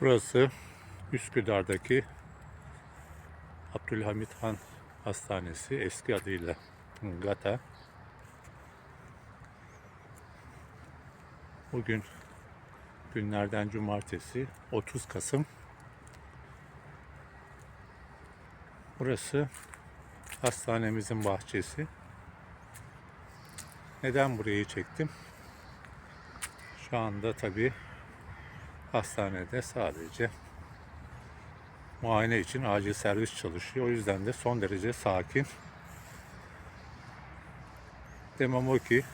Burası Üsküdar'daki Abdülhamit Han Hastanesi eski adıyla GATA. Bugün günlerden cumartesi 30 Kasım. Burası hastanemizin bahçesi. Neden burayı çektim? Şu anda tabii hastanede sadece muayene için acil servis çalışıyor. O yüzden de son derece sakin. Demem o ki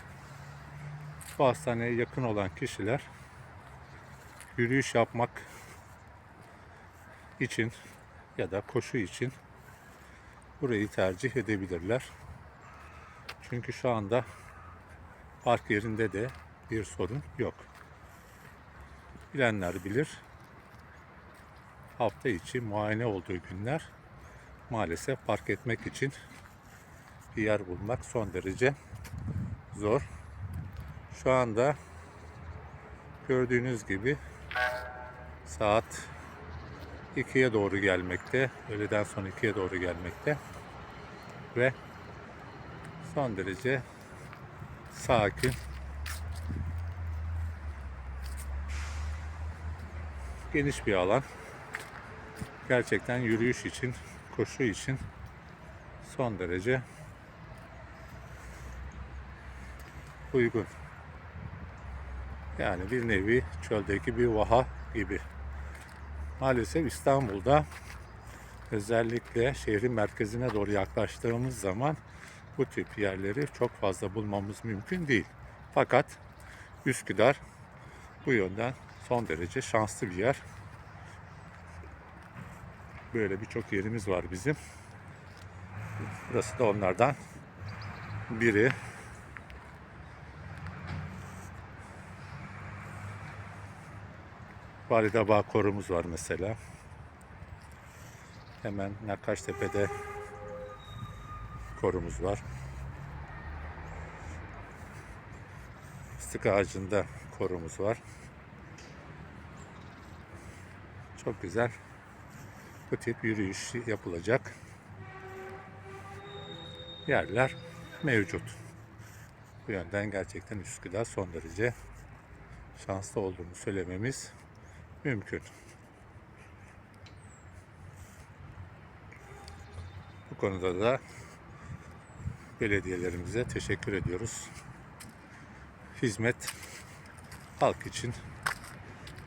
bu hastaneye yakın olan kişiler yürüyüş yapmak için ya da koşu için burayı tercih edebilirler. Çünkü şu anda park yerinde de bir sorun yok. Bilenler bilir. Hafta içi muayene olduğu günler maalesef park etmek için bir yer bulmak son derece zor. Şu anda gördüğünüz gibi saat 2'ye doğru gelmekte. Öğleden sonra 2'ye doğru gelmekte. Ve son derece sakin geniş bir alan. Gerçekten yürüyüş için, koşu için son derece uygun. Yani bir nevi çöldeki bir vaha gibi. Maalesef İstanbul'da özellikle şehrin merkezine doğru yaklaştığımız zaman bu tip yerleri çok fazla bulmamız mümkün değil. Fakat Üsküdar bu yönden son derece şanslı bir yer. Böyle birçok yerimiz var bizim. Burası da onlardan biri. Validebağ korumuz var mesela. Hemen Nakkaştepe'de korumuz var. Fıstık ağacında korumuz var. Çok güzel bu tip yürüyüş yapılacak yerler mevcut. Bu yönden gerçekten Üsküdar son derece şanslı olduğunu söylememiz mümkün. Bu konuda da belediyelerimize teşekkür ediyoruz. Hizmet halk için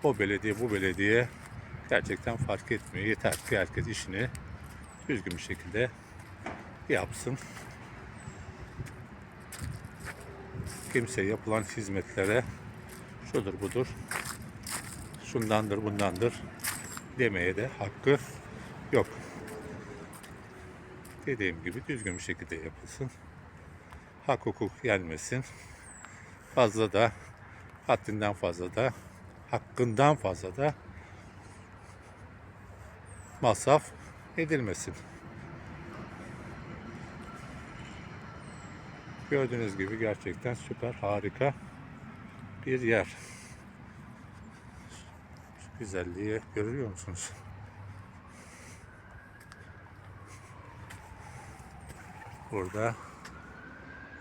o belediye bu belediye gerçekten fark etmiyor. Yeter ki herkes işini düzgün bir şekilde yapsın. Kimse yapılan hizmetlere şudur budur, şundandır bundandır demeye de hakkı yok. Dediğim gibi düzgün bir şekilde yapılsın. Hak hukuk yenmesin. Fazla da haddinden fazla da hakkından fazla da masraf edilmesin. Gördüğünüz gibi gerçekten süper harika bir yer. Şu güzelliği görüyor musunuz? Burada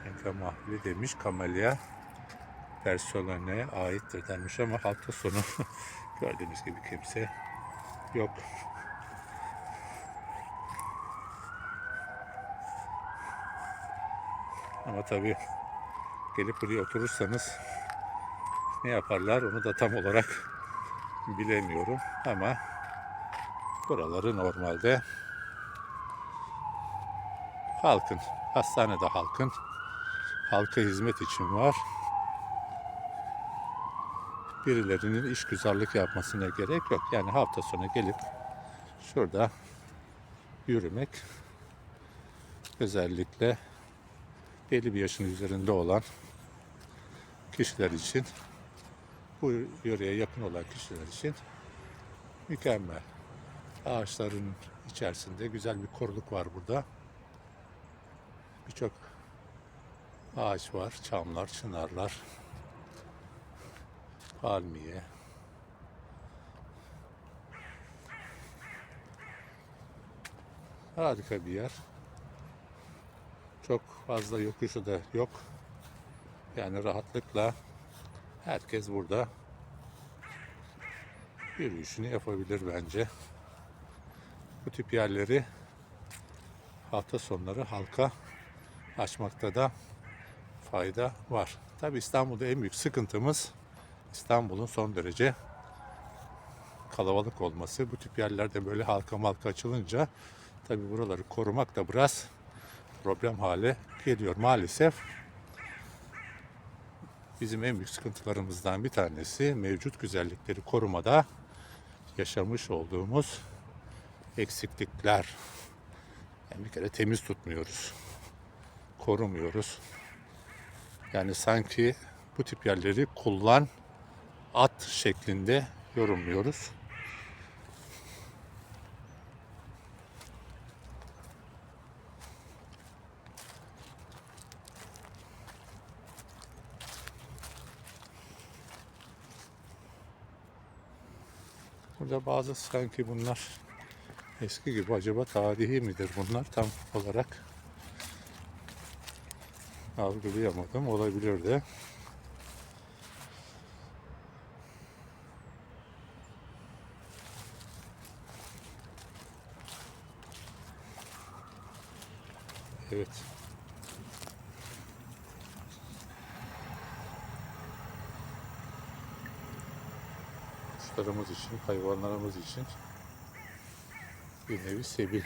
Enka mahvili demiş kamelya personeline aittir denmiş ama hafta sonu gördüğünüz gibi kimse yok. Ama tabii gelip buraya oturursanız ne yaparlar onu da tam olarak bilemiyorum ama buraları normalde halkın, hastanede halkın halka hizmet için var. Birilerinin işgüzarlık yapmasına gerek yok. Yani hafta sonu gelip şurada yürümek özellikle belli bir yaşın üzerinde olan kişiler için bu yöreye yakın olan kişiler için mükemmel. Ağaçların içerisinde güzel bir koruluk var burada. Birçok ağaç var, çamlar, çınarlar, palmiye. Harika bir yer. Çok fazla yokuşu da yok. Yani rahatlıkla herkes burada yürüyüşünü yapabilir bence. Bu tip yerleri hafta sonları halka açmakta da fayda var. Tabi İstanbul'da en büyük sıkıntımız İstanbul'un son derece kalabalık olması. Bu tip yerlerde böyle halka malka açılınca tabi buraları korumak da biraz problem hale geliyor maalesef. Bizim en büyük sıkıntılarımızdan bir tanesi mevcut güzellikleri korumada yaşamış olduğumuz eksiklikler. Yani bir kere temiz tutmuyoruz. Korumuyoruz. Yani sanki bu tip yerleri kullan at şeklinde yorumluyoruz. Burada bazı sanki bunlar eski gibi acaba tarihi midir bunlar tam olarak algılayamadım olabilir de. Evet. Kuşlarımız için, hayvanlarımız için bir nevi sebil.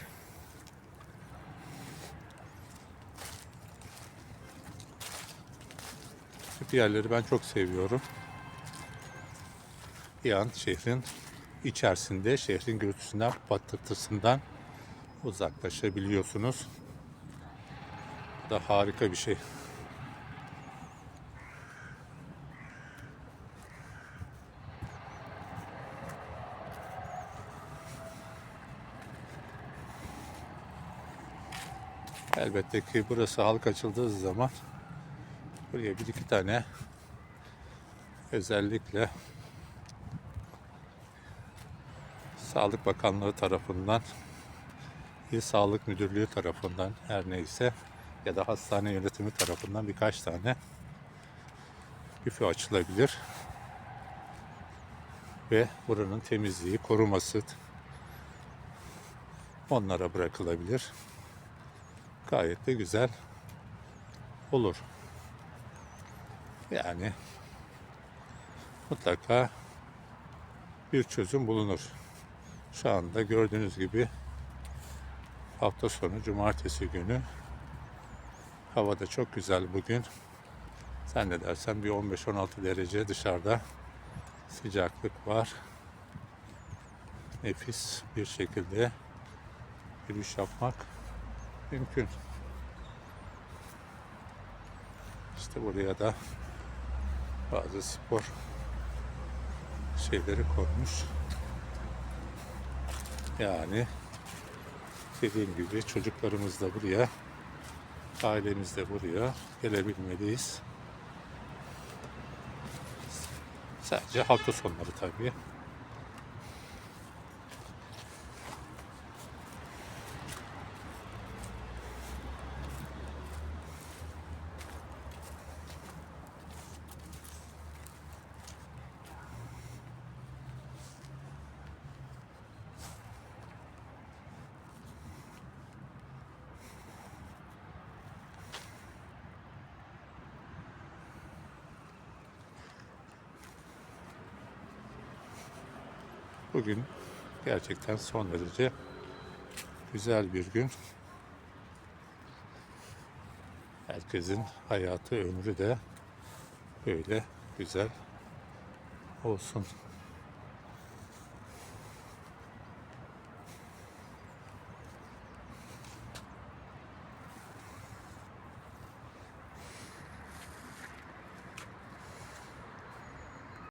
Tip yerleri ben çok seviyorum. Bir an şehrin içerisinde, şehrin gürültüsünden, patırtısından uzaklaşabiliyorsunuz. Bu da harika bir şey. Elbette ki burası halk açıldığı zaman buraya bir iki tane özellikle Sağlık Bakanlığı tarafından İl Sağlık Müdürlüğü tarafından her neyse ya da hastane yönetimi tarafından birkaç tane büfe açılabilir. Ve buranın temizliği, koruması onlara bırakılabilir. Gayet de güzel olur. Yani mutlaka bir çözüm bulunur. Şu anda gördüğünüz gibi hafta sonu cumartesi günü hava da çok güzel bugün. Sen ne dersen bir 15-16 derece dışarıda sıcaklık var. Nefis bir şekilde yürüyüş yapmak mümkün. İşte buraya da bazı spor şeyleri koymuş. Yani dediğim gibi çocuklarımız da buraya, ailemiz de buraya gelebilmeliyiz. Sadece hafta sonları tabii. Bugün gerçekten son derece güzel bir gün. Herkesin hayatı, ömrü de böyle güzel olsun.